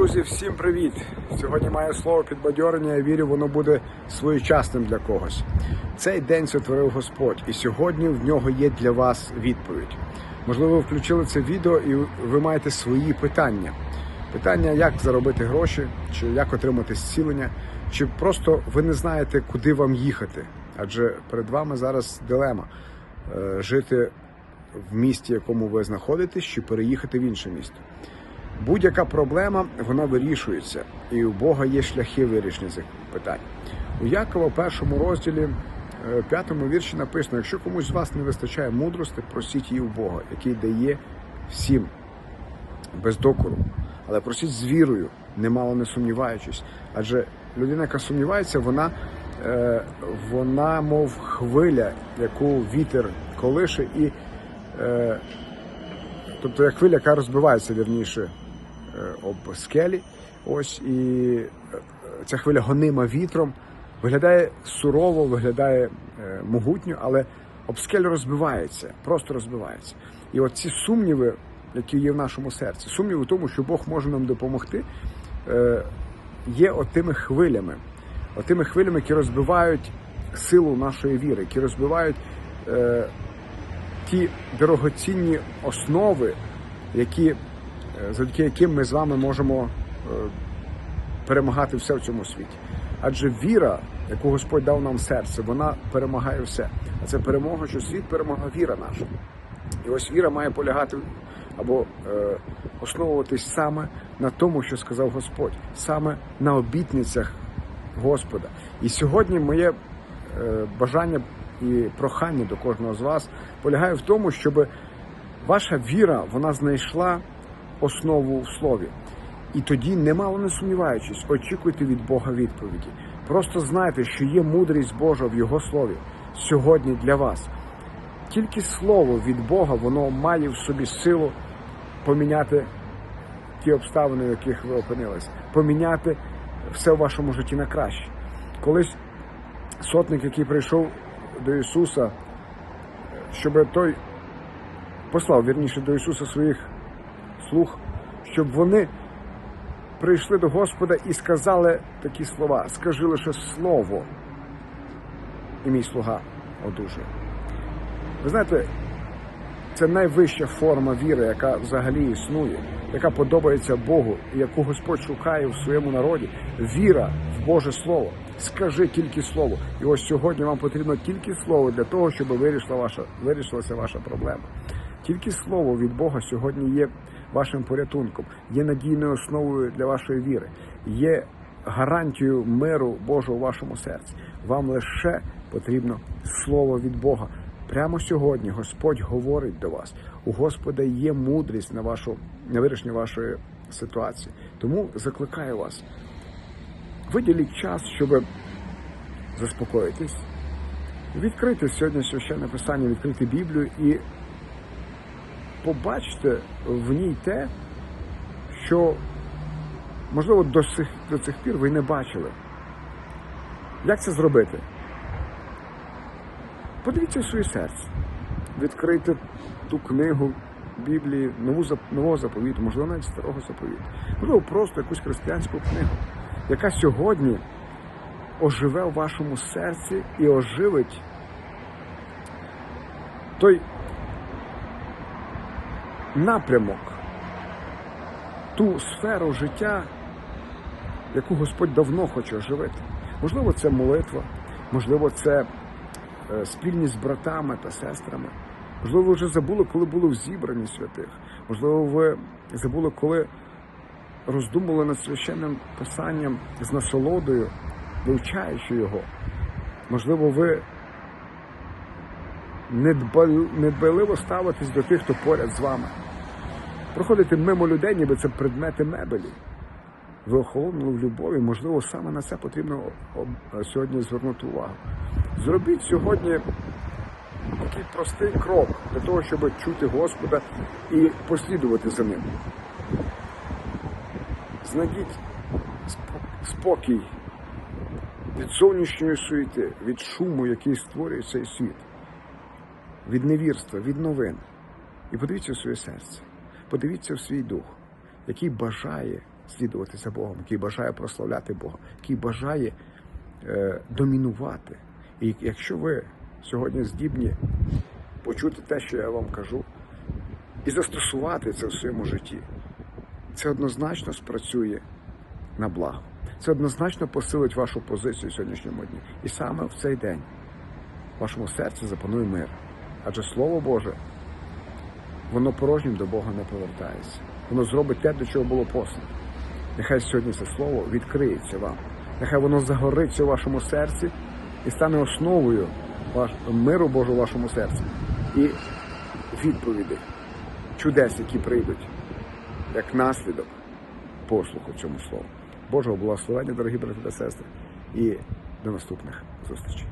Друзі, всім привіт! Сьогодні маю слово підбадьорення. Я вірю, воно буде своєчасним для когось. Цей день сотворив Господь, і сьогодні в нього є для вас відповідь. Можливо, ви включили це відео і ви маєте свої питання. Питання, як заробити гроші, чи як отримати зцілення, чи просто ви не знаєте, куди вам їхати. Адже перед вами зараз дилема е, жити в місті, якому ви знаходитесь, чи переїхати в інше місто. Будь-яка проблема вона вирішується, і у Бога є шляхи вирішення цих питань. У Якова, в першому розділі, е, п'ятому вірші написано: якщо комусь з вас не вистачає мудрості, просіть її у Бога, який дає всім без докору. Але просіть з вірою, немало не сумніваючись. Адже людина, яка сумнівається, вона, е, вона мов хвиля, яку вітер колише, і е, тобто як хвиля, яка розбивається вірніше об скелі. Ось і е, ця хвиля гонима вітром. Виглядає сурово, виглядає е, могутньо, але об скелю розбивається, просто розбивається. І от ці сумніви, які є в нашому серці, сумніви в тому, що Бог може нам допомогти, е, є отими хвилями, отими хвилями, які розбивають силу нашої віри, які розбивають е, ті дорогоцінні основи, які, е, завдяки яким ми з вами можемо е, перемагати все в цьому світі. Адже віра, яку Господь дав нам в серце, вона перемагає все. А це перемога, що світ перемога віра наша. І ось віра має полягати або е, основуватись саме на тому, що сказав Господь, саме на обітницях Господа. І сьогодні моє е, бажання і прохання до кожного з вас полягає в тому, щоб ваша віра вона знайшла основу в слові. І тоді, немало не сумніваючись, очікуйте від Бога відповіді. Просто знайте, що є мудрість Божа в Його слові сьогодні для вас. Тільки слово від Бога воно має в собі силу поміняти ті обставини, в яких ви опинилися, поміняти все в вашому житті на краще. Колись сотник, який прийшов до Ісуса, щоб той послав вірніше до Ісуса своїх слуг, щоб вони прийшли до Господа і сказали такі слова: скажи лише слово, і мій слуга одужає. Ви знаєте, це найвища форма віри, яка взагалі існує, яка подобається Богу, яку Господь шукає в своєму народі. Віра в Боже Слово. Скажи тільки слово. І ось сьогодні вам потрібно тільки слово для того, щоб вирішила ваша, вирішилася ваша проблема. Тільки слово від Бога сьогодні є вашим порятунком, є надійною основою для вашої віри, є гарантією миру Божого у вашому серці. Вам лише потрібно слово від Бога. Прямо сьогодні Господь говорить до вас. У Господа є мудрість на вашу на вирішення вашої ситуації. Тому закликаю вас. Виділіть час, щоб заспокоїтись, відкрити сьогодні священне писання, відкрити Біблію і побачте в ній те, що, можливо, до цих, до цих пір ви не бачили. Як це зробити? Подивіться в своє серце, відкрийте ту книгу Біблії, нову, нового заповіту, можливо, навіть старого заповіту, можливо, просто якусь християнську книгу, яка сьогодні оживе в вашому серці і оживить той напрямок, ту сферу життя, яку Господь давно хоче оживити. Можливо, це молитва, можливо, це е, спільність з братами та сестрами. Можливо, ви вже забули, коли були в зібранні святих. Можливо, ви забули, коли роздумували над священним писанням з насолодою, вивчаючи його. Можливо, ви недбайливо ставитесь до тих, хто поряд з вами. Проходите мимо людей, ніби це предмети мебелі. Ви охолонули в любові, можливо, саме на це потрібно сьогодні звернути увагу. Зробіть сьогодні такий простий крок для того, щоб чути Господа і послідувати за ним. Знайдіть спокій від зовнішньої суєти, від шуму, який створює цей світ, від невірства, від новин. І подивіться в своє серце, подивіться в свій дух, який бажає слідувати за Богом, який бажає прославляти Бога, який бажає е, домінувати. І якщо ви сьогодні здібні почути те, що я вам кажу, і застосувати це в своєму житті, це однозначно спрацює на благо. Це однозначно посилить вашу позицію в сьогоднішньому дні. І саме в цей день в вашому серці запанує мир. Адже Слово Боже, воно порожнім до Бога не повертається. Воно зробить те, до чого було послано. Нехай сьогодні це слово відкриється вам. Нехай воно загориться у вашому серці і стане основою ваш, миру Божого в вашому серці. І відповіді, чудес, які прийдуть як наслідок послуху цьому слову. Божого благословення, дорогі брати та сестри, і до наступних зустрічей.